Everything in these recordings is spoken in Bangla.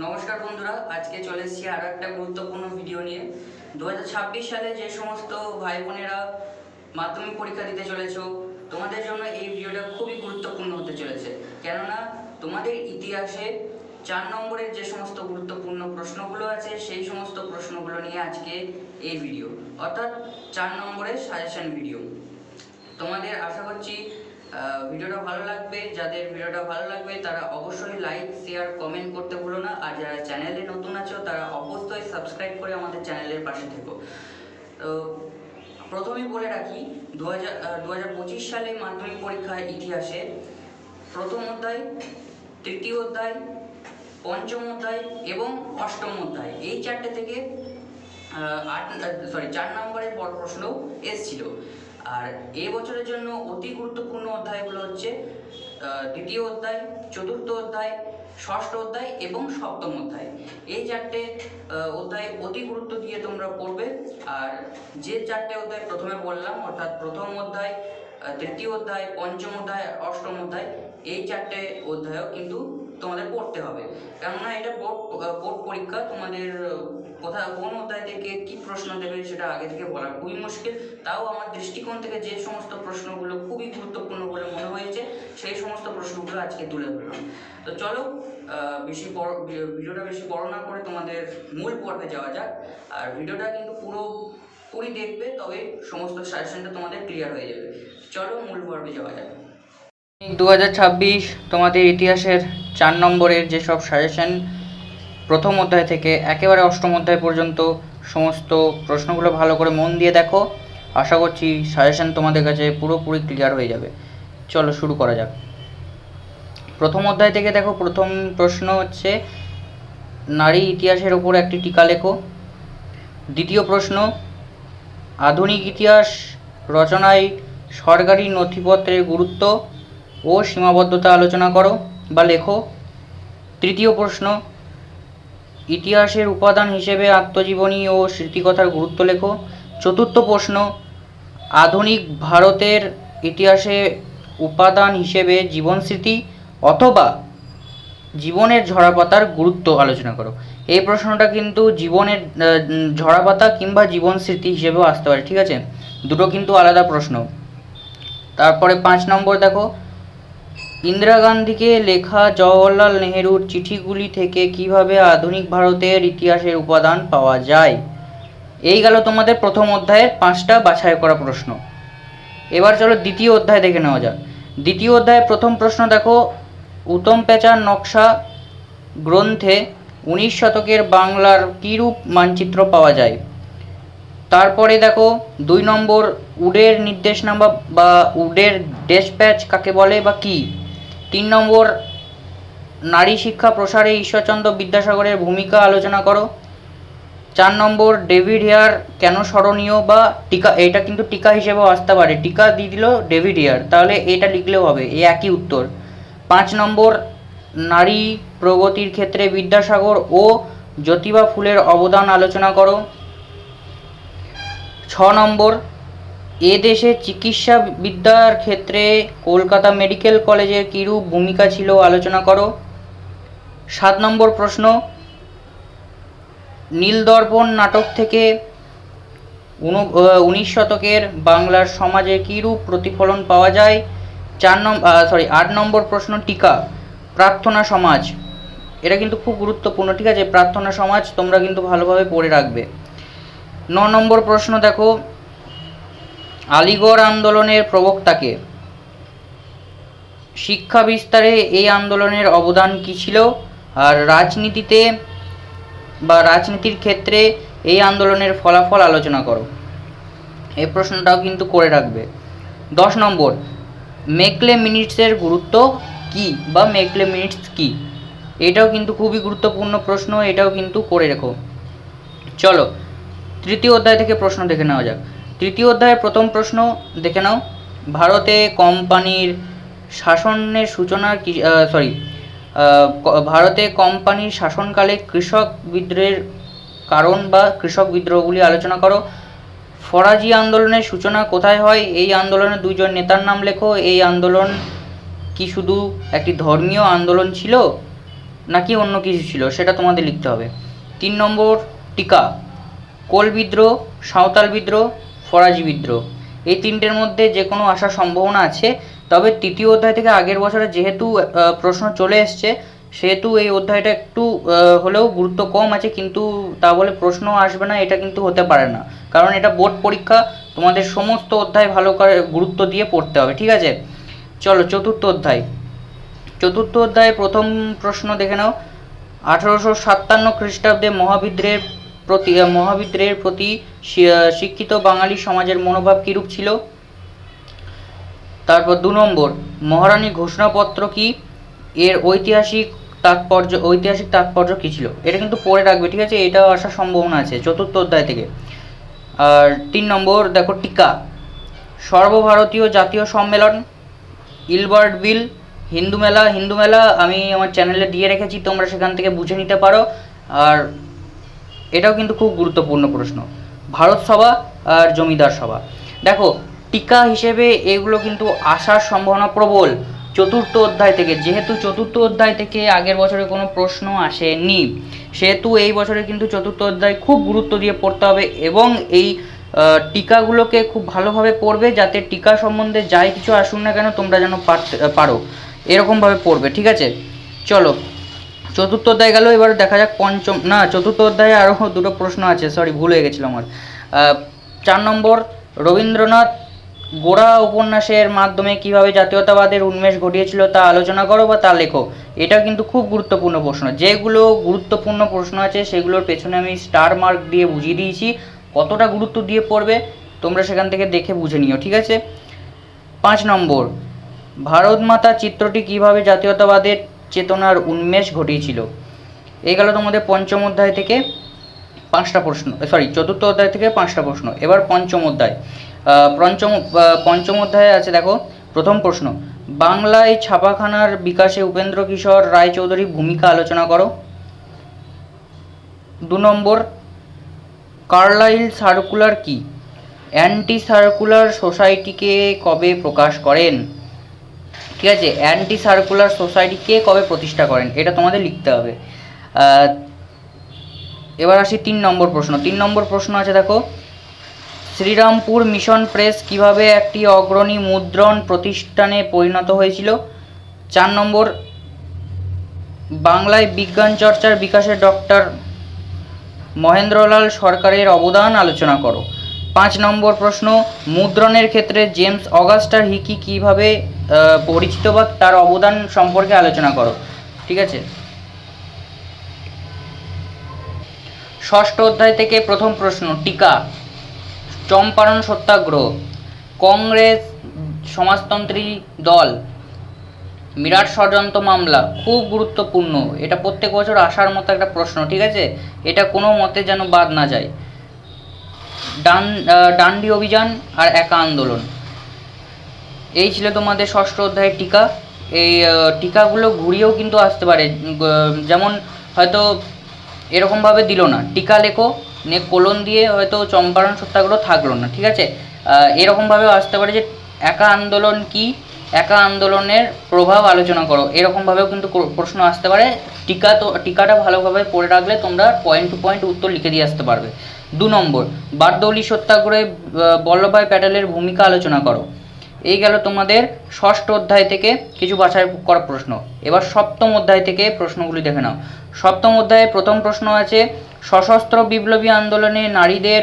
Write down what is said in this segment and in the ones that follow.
নমস্কার বন্ধুরা, আজকে চলে এসেছি আরও একটা গুরুত্বপূর্ণ ভিডিও নিয়ে। দু হাজার ছাব্বিশ সালে যে সমস্ত ভাই বোনেরা মাধ্যমিক পরীক্ষা দিতে চলেছ, তোমাদের জন্য এই ভিডিওটা খুবই গুরুত্বপূর্ণ হতে চলেছে। কেননা, তোমাদের ইতিহাসে চার নম্বরের যে সমস্ত গুরুত্বপূর্ণ প্রশ্নগুলো আছে, সেই সমস্ত প্রশ্নগুলো নিয়ে আজকে এই ভিডিও অর্থাৎ চার নম্বরের সাজেশন ভিডিও তোমাদের আশা করছি ভিডিওটা ভালো লাগবে, যাদের ভিডিওটা ভালো লাগবে, তারা অবশ্যই লাইক শেয়ার কমেন্ট করতে ভুলো না। আর যারা চ্যানেলে নতুন আছো, তারা অবশ্যই সাবস্ক্রাইব করে আমাদের চ্যানেলের পাশে থেকো। তো প্রথমেই বলে রাখি দু হাজার সালে মাধ্যমিক পরীক্ষার ইতিহাসে প্রথম অধ্যায়, তৃতীয় অধ্যায়, পঞ্চম অধ্যায় এবং অষ্টম অধ্যায় এই চারটে থেকে আট সরি চার নম্বরের পর প্রশ্ন এসছিল। আর এই বছরের জন্য অতি গুরুত্বপূর্ণ অধ্যায়গুলো হচ্ছে দ্বিতীয় অধ্যায়, চতুর্থ অধ্যায়, ষষ্ঠ অধ্যায় এবং সপ্তম অধ্যায়। এই চারটে অধ্যায় অতি গুরুত্ব দিয়ে তোমরা পড়বে। আর যে চারটে অধ্যায় প্রথমে বললাম অর্থাৎ প্রথম অধ্যায় তৃতীয় অধ্যায়, পঞ্চম অধ্যায় অষ্টম অধ্যায়, এই চারটে অধ্যায়ও কিন্তু তোমাদের পড়তে হবে। কেননা এটা বোর্ড বোর্ড পরীক্ষা, তোমাদের কোথায়, কোন অধ্যায় থেকে কি প্রশ্ন দেবে সেটা আগে থেকে বলা খুবই মুশকিল। তাও আমার দৃষ্টিকোণ থেকে যে সমস্ত প্রশ্নগুলো খুবই গুরুত্বপূর্ণ বলে মনে হয়েছে, সেই সমস্ত প্রশ্নগুলো আজকে তুলে ধরলাম। তো চলো বেশি বড়, ভিডিওটা বেশি বড় না করে তোমাদের মূল পর্বে যাওয়া যাক। আর ভিডিওটা কিন্তু পুরো পুরি দেখবে, তবে সমস্ত সাজেশনটা তোমাদের ক্লিয়ার হয়ে যাবে। চলো মূল পর্বে যাওয়া যাক। দু হাজার ছাব্বিশ তোমাদের ইতিহাসের চার নম্বরের যেসব সাজেশন প্রথম অধ্যায় থেকে একেবারে অষ্টম অধ্যায় পর্যন্ত সমস্ত প্রশ্নগুলো ভালো করে মন দিয়ে দেখো। আশা করছি সাজেশন তোমাদের কাছে পুরোপুরি ক্লিয়ার হয়ে যাবে। চলো শুরু করা যাক। প্রথম অধ্যায় থেকে দেখো, প্রথম প্রশ্ন হচ্ছে, নারী ইতিহাসের ওপর একটি টিকা লেখো। দ্বিতীয় প্রশ্ন, আধুনিক ইতিহাস রচনায় সরকারি নথিপত্রের গুরুত্ব ও সীমাবদ্ধতা আলোচনা করো। বা লেখো। তৃতীয় প্রশ্ন, ইতিহাসের উপাদান হিসেবে আত্মজীবনী ও স্মৃতিকথার গুরুত্ব লেখো। চতুর্থ প্রশ্ন, আধুনিক ভারতের ইতিহাসে উপাদান হিসেবে জীবনস্মৃতি অথবা জীবনের ঝরাপাতার গুরুত্ব আলোচনা করো। এই প্রশ্নটা কিন্তু জীবনের ঝরাপাতা কিংবা জীবন স্মৃতি হিসেবেও আসতে পারে, ঠিক আছে? দুটো কিন্তু আলাদা প্রশ্ন। তারপরে পাঁচ নম্বর দেখো ইন্দিরা গান্ধীকে লেখা জওহরলাল নেহেরুর চিঠিগুলি থেকে কীভাবে আধুনিক ভারতের ইতিহাসের উপাদান পাওয়া যায়? এই গেল তোমাদের প্রথম অধ্যায়ের পাঁচটা বাছাই করা প্রশ্ন। এবার চলো দ্বিতীয় অধ্যায় দেখে নেওয়া যাক। দ্বিতীয় অধ্যায়ের প্রথম প্রশ্ন দেখো, উত্তম পেঁচার নকশা গ্রন্থে উনিশ শতকের বাংলার কীরূপ মানচিত্র পাওয়া যায়? তারপরে দেখো, দুই নম্বর, উডের নির্দেশনামা বা উডের ডেসপ্যাচ কাকে বলে বা কি? তিন নম্বর, নারী শিক্ষা প্রসারে ঈশ্বরচন্দ্র বিদ্যাসাগরের ভূমিকা আলোচনা করো। চার নম্বর, ডেভিড হেয়ার কেন স্মরণীয় বা টিকা, এটা কিন্তু টিকা হিসেবেও আসতে পারে। টিকা দিয়ে দিল ডেভিড হেয়ার, তাহলে এটা লিখলেও হবে এই একই উত্তর। পাঁচ নম্বর, নারী প্রগতির ক্ষেত্রে বিদ্যাসাগর ও জ্যোতিবা ফুলের অবদান আলোচনা করো। ছ নম্বর এ দেশে চিকিৎসা বিদ্যার ক্ষেত্রে কলকাতা মেডিকেল কলেজের কীরূপ ভূমিকা ছিল আলোচনা করো। সাত নম্বর প্রশ্ন, নীলদর্পণ নাটক থেকে উনিশ শতকের বাংলার সমাজে কীরূপ প্রতিফলন পাওয়া যায়? চার নম্বর সরি আট নম্বর প্রশ্ন, টিকা, প্রার্থনা সমাজ। এটা কিন্তু খুব গুরুত্বপূর্ণ, ঠিক আছে? প্রার্থনা সমাজ তোমরা কিন্তু ভালোভাবে পড়ে রাখবে। ন নম্বর প্রশ্ন দেখো আলিগড় আন্দোলনের প্রবক্তাকে। শিক্ষা বিস্তারে এই আন্দোলনের অবদান কী ছিল? আর রাজনীতিতে বা রাজনীতির ক্ষেত্রে এই আন্দোলনের ফলাফল আলোচনা করো। এই প্রশ্নটাও কিন্তু করে রাখবে। দশ নম্বর, মেকলে মিনিটসের গুরুত্ব কি বা মেকলে মিনিটস কি? এটাও কিন্তু খুবই গুরুত্বপূর্ণ প্রশ্ন, এটাও কিন্তু করে রেখো। চলো, তৃতীয় অধ্যায় থেকে প্রশ্ন দেখে নেওয়া যাক। তৃতীয় অধ্যায়ের প্রথম প্রশ্ন দেখে নাও। ভারতে কোম্পানির শাসনের সূচনা সরি ভারতে কোম্পানির শাসনকালে কৃষক বিদ্রোহের কারণ বা কৃষক বিদ্রোহগুলি আলোচনা করো। ফরাজি আন্দোলনের সূচনা কোথায় হয়? এই আন্দোলনের দুইজন নেতার নাম লেখো। এই আন্দোলন কি শুধু একটি ধর্মীয় আন্দোলন ছিল নাকি অন্য কিছু ছিল? সেটা তোমাদের লিখতে হবে। তিন নম্বর টিকা। কোল বিদ্রোহ, সাঁওতাল বিদ্রোহ ফরাজি বিদ্রোহ। এই তিনটের মধ্যে যে কোনো আসার সম্ভাবনা আছে, তবে তৃতীয় অধ্যায় থেকে আগের বছরে যেহেতু প্রশ্ন চলে এসছে, সেহেতু এই অধ্যায়টা একটু হলেও গুরুত্ব কম আছে, কিন্তু তা বলে প্রশ্ন আসবে না, এটা কিন্তু হতে পারে না। কারণ এটা বোর্ড পরীক্ষা, তোমাদের সমস্ত অধ্যায় ভালো করে গুরুত্ব দিয়ে পড়তে হবে, ঠিক আছে? চলো, চতুর্থ অধ্যায়। চতুর্থ অধ্যায়ে প্রথম প্রশ্ন দেখে নাও। আঠারোশো সাতান্ন খ্রিস্টাব্দে মহাবিদ্রের প্রতি মহাবিদ্রের প্রতি শিক্ষিত বাঙালি সমাজের মনোভাব কিরূপ ছিল? তারপর দু নম্বর মহারানী ঘোষণাপত্র কি? এর ঐতিহাসিক তাৎপর্য ঐতিহাসিক তাৎপর্য কী ছিল? এটা কিন্তু পড়ে রাখবে, ঠিক আছে? এটাও আসার সম্ভাবনা আছে, চতুর্থ অধ্যায় থেকে। আর তিন নম্বর, দেখো টিকা। সর্বভারতীয় জাতীয় সম্মেলন, ইলবার্ট বিল, হিন্দু মেলা হিন্দু মেলা, আমি আমার চ্যানেলে দিয়ে রেখেছি, তোমরা সেখান থেকে বুঝে নিতে পারো। আর এটাও কিন্তু খুব গুরুত্বপূর্ণ প্রশ্ন। ভারত সভা আর জমিদার সভা। দেখো, টিকা হিসেবে এগুলো কিন্তু আসার সম্ভাবনা প্রবল। চতুর্থ অধ্যায় থেকে, যেহেতু চতুর্থ অধ্যায় থেকে আগের বছরে কোনো প্রশ্ন আসেনি, সেহেতু এই বছরে কিন্তু চতুর্থ অধ্যায় খুব গুরুত্ব দিয়ে পড়তে হবে এবং এই টিকাগুলোকে খুব ভালোভাবে পড়বে যাতে টিকা সম্বন্ধে যাই কিছু আসুন না কেন তোমরা যেন পারো। এরকমভাবে পড়বে, ঠিক আছে? চলো চতুর্থ অধ্যায় গেল, এবার দেখা যাক পঞ্চম, না, চতুর্থ অধ্যায়ে আরও দুটো প্রশ্ন আছে সরি ভুল হয়ে গেছিল আমার। চার নম্বর, রবীন্দ্রনাথ গোড়া উপন্যাসের মাধ্যমে কীভাবে জাতীয়তাবাদের উন্মেষ ঘটিয়েছিল তা আলোচনা করো বা তা লেখো। এটা কিন্তু খুব গুরুত্বপূর্ণ প্রশ্ন। যেগুলো গুরুত্বপূর্ণ প্রশ্ন আছে, সেগুলোর পেছনে আমি স্টার মার্ক দিয়ে বুঝিয়ে দিয়েছি। কতটা গুরুত্ব দিয়ে পড়বে, তোমরা সেখান থেকে দেখে বুঝে নিও, ঠিক আছে? পাঁচ নম্বর, ভারত মাতা চিত্রটি কীভাবে জাতীয়তাবাদের চেতনার উন্মেষ ঘটিয়েছিল। এই গেল তোমাদের পঞ্চম অধ্যায় থেকে পাঁচটা প্রশ্ন সরি চতুর্থ অধ্যায় থেকে পাঁচটা প্রশ্ন। এবার পঞ্চম অধ্যায়। পঞ্চম পঞ্চম অধ্যায়ে আছে, দেখো, প্রথম প্রশ্ন, বাংলায় ছাপাখানার বিকাশে উপেন্দ্র কিশোর রায়চৌধুরী ভূমিকা আলোচনা করো। দু নম্বর, কার্লাইল সার্কুলার কি? অ্যান্টি সার্কুলার সোসাইটিকে কবে প্রকাশ করেন? ঠিক আছে? অ্যান্টি সার্কুলার সোসাইটি কে কবে প্রতিষ্ঠা করেন? এটা তোমাদের লিখতে হবে। এবার আসি তিন নম্বর প্রশ্ন। তিন নম্বর প্রশ্ন আছে, দেখো। শ্রীরামপুর মিশন প্রেস কীভাবে একটি অগ্রণী মুদ্রণ প্রতিষ্ঠানে পরিণত হয়েছিল? চার নম্বর, বাংলায় বিজ্ঞান চর্চার বিকাশে ডক্টর মহেন্দ্রলাল সরকারের অবদান আলোচনা করো। পাঁচ নম্বর প্রশ্ন, মুদ্রণের ক্ষেত্রে জেমস অগাস্টার হিকি কীভাবে পরিচিত বা তার অবদান সম্পর্কে আলোচনা করো। ঠিক আছে? ষষ্ঠ অধ্যায় থেকে প্রথম প্রশ্ন, টিকা। চম্পারণ সত্যাগ্রহ। কংগ্রেস সমাজতন্ত্রী দল। বিরাট ষড়যন্ত্র মামলা, খুব গুরুত্বপূর্ণ। এটা প্রত্যেক বছর আসার মতো একটা প্রশ্ন, ঠিক আছে? এটা কোনো মতে যেন বাদ না যায়। ডান ডান্ডি অভিযান আর একা আন্দোলন। এই ছিল তোমাদের ষষ্ঠ অধ্যায়ের টিকা। এই টিকাগুলো ঘুরিয়েও কিন্তু আসতে পারে। যেমন হয়তো এরকমভাবে দিল না। টিকা লেখো, নে কোলন দিয়ে হয়তো চম্পারণ সত্যাগ্রহ থাকল না, ঠিক আছে? এরকমভাবেও আসতে পারে যে একা আন্দোলন কি? একা আন্দোলনের প্রভাব আলোচনা করো। এরকমভাবেও কিন্তু প্রশ্ন আসতে পারে। টিকা তো, টিকাটা ভালোভাবে পড়ে রাখলে তোমরা পয়েন্ট টু পয়েন্ট উত্তর লিখে দিয়ে আসতে পারবে। দু নম্বর, বারদৌলি সত্যাগ্রহে বল্লভভাই প্যাটেলের ভূমিকা আলোচনা করো। এই গেল তোমাদের ষষ্ঠ অধ্যায় থেকে কিছু বাছাই করা প্রশ্ন। এবার সপ্তম অধ্যায় থেকে প্রশ্নগুলি দেখে নাও। সপ্তম অধ্যায়ে প্রথম প্রশ্ন আছে, সশস্ত্র বিপ্লবী আন্দোলনে নারীদের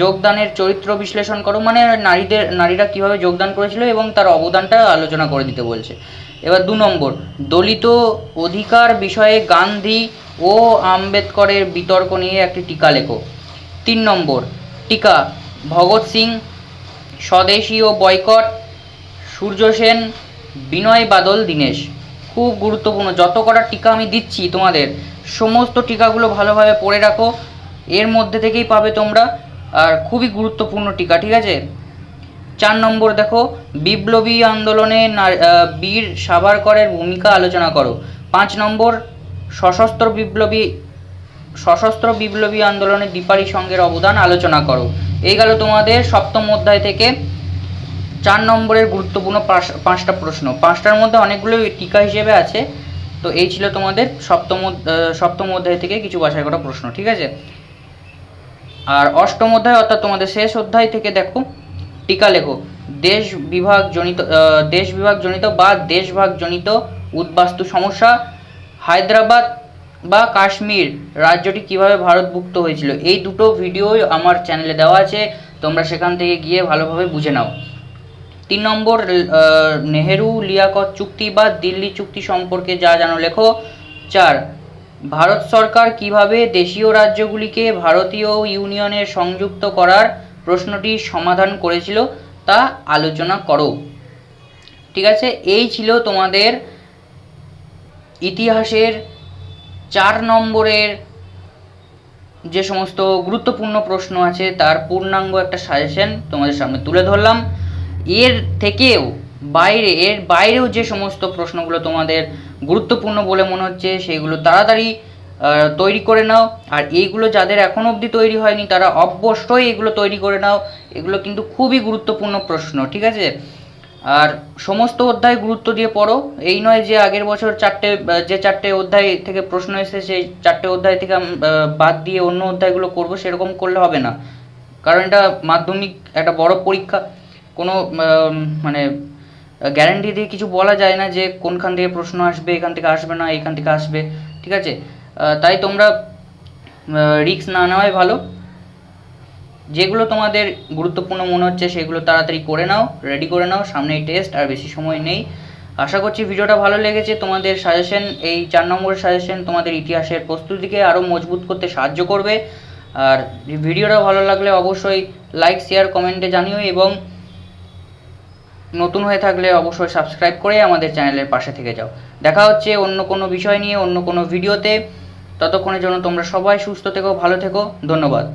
যোগদানের চরিত্র বিশ্লেষণ করো। মানে নারীদের, নারীরা কীভাবে যোগদান করেছিল এবং তার অবদানটা আলোচনা করে দিতে বলছে। এবার দু নম্বর, দলিত অধিকার বিষয়ে গান্ধী ও আম্বেদকরের বিতর্ক নিয়ে একটি টিকা লেখো। তিন নম্বর। টিকা, ভগৎ সিং স্বদেশী ও বয়কট, সূর্য সেন, বিনয় বাদল, দীনেশ। খুব গুরুত্বপূর্ণ, যত কটা টিকা আমি দিচ্ছি তোমাদের, সমস্ত টিকাগুলো ভালোভাবে পড়ে রাখো, এর মধ্যে থেকেই পাবে তোমরা, আর খুবই গুরুত্বপূর্ণ টিকা, ঠিক আছে? চার নম্বর দেখো, বিপ্লবী আন্দোলনে বীর সাভারকরের ভূমিকা আলোচনা করো। পাঁচ নম্বর, সশস্ত্র বিপ্লবী সশস্ত্র বিপ্লবী আন্দোলনে দীপারি সঙ্গের অবদান আলোচনা করো। এই গেল তোমাদের সপ্তম অধ্যায় থেকে চার নম্বরের গুরুত্বপূর্ণ পাঁচ- পাঁচটা প্রশ্ন। পাঁচটার মধ্যে অনেকগুলো টিকা হিসেবে আছে। তো এই ছিল তোমাদের সপ্তম সপ্তম অধ্যায় থেকে কিছু বাছাই করা প্রশ্ন, ঠিক আছে? আর অষ্টম অধ্যায় অর্থাৎ তোমাদের শেষ অধ্যায় থেকে দেখো, টিকা লেখো। দেশ বিভাগ জনিত দেশ বিভাগ জনিত বা দেশভাগ জনিত উদ্বাস্তু সমস্যা, হায়দ্রাবাদ বা কাশ্মীর রাজ্যটি কীভাবে ভারতভুক্ত হয়েছিল, এই দুটো ভিডিও আমার চ্যানেলে দেওয়া আছে, তোমরা সেখান থেকে গিয়ে ভালোভাবে বুঝে নাও। তিন নম্বর নেহেরু, লিয়াকত চুক্তি বা দিল্লি চুক্তি সম্পর্কে যা জানো লেখো। চার, ভারত সরকার কীভাবে দেশীয় রাজ্যগুলিকে ভারতীয় ইউনিয়নে সংযুক্ত করার প্রশ্নটি সমাধান করেছিল তা আলোচনা করো। ঠিক আছে, এই ছিল তোমাদের ইতিহাসের চার নম্বরের যে সমস্ত গুরুত্বপূর্ণ প্রশ্ন আছে, তার পূর্ণাঙ্গ একটা সাজেশন তোমাদের সামনে তুলে ধরলাম। এর থেকেও বাইরে, এর বাইরেও যে সমস্ত প্রশ্নগুলো তোমাদের গুরুত্বপূর্ণ বলে মনে হচ্ছে, সেগুলো তাড়াতাড়ি তৈরি করে নাও। আর এইগুলো যাদের এখনও অবধি তৈরি হয়নি, তারা অবশ্যই এগুলো তৈরি করে নাও। এগুলো কিন্তু খুবই গুরুত্বপূর্ণ প্রশ্ন, ঠিক আছে? আর সমস্ত অধ্যায় গুরুত্ব দিয়ে পড়ো। এই নয় যে আগের বছর চারটে, যে চারটে অধ্যায় থেকে প্রশ্ন এসেছে, সেই চারটে অধ্যায় থেকে বাদ দিয়ে অন্য অধ্যায়গুলো করব, সেরকম করলে হবে না। কারণ এটা মাধ্যমিক, একটা বড় পরীক্ষা। কোনো মানে গ্যারান্টি দিয়ে কিছু বলা যায় না যে কোনখান থেকে প্রশ্ন আসবে, এখান থেকে আসবে না, এখান থেকে আসবে, ঠিক আছে? তাই তোমরা রিস্ক না নেওয়াই ভালো। যেগুলো তোমাদের গুরুত্বপূর্ণ মনে হচ্ছে, সেগুলো তাড়াতাড়ি করে নাও রেডি করে নাও, সামনেই টেস্ট আর বেশি সময় নেই। আশা করছি ভিডিওটা ভালো লেগেছে। তোমাদের সাজেশন এই চার নম্বরের সাজেশন তোমাদের ইতিহাসের প্রস্তুতিকে আরও মজবুত করতে সাহায্য করবে। আর ভিডিওটা ভালো লাগলে অবশ্যই লাইক শেয়ার কমেন্টে জানিও এবং নতুন হয়ে থাকলে অবশ্যই সাবস্ক্রাইব করে আমাদের চ্যানেলের পাশে থেকে যাও। দেখা হচ্ছে অন্য কোনো বিষয় নিয়ে, অন্য কোনো ভিডিওতে। ততক্ষণের জন্য তোমরা সবাই সুস্থ থেকো, ভালো থেকো। ধন্যবাদ।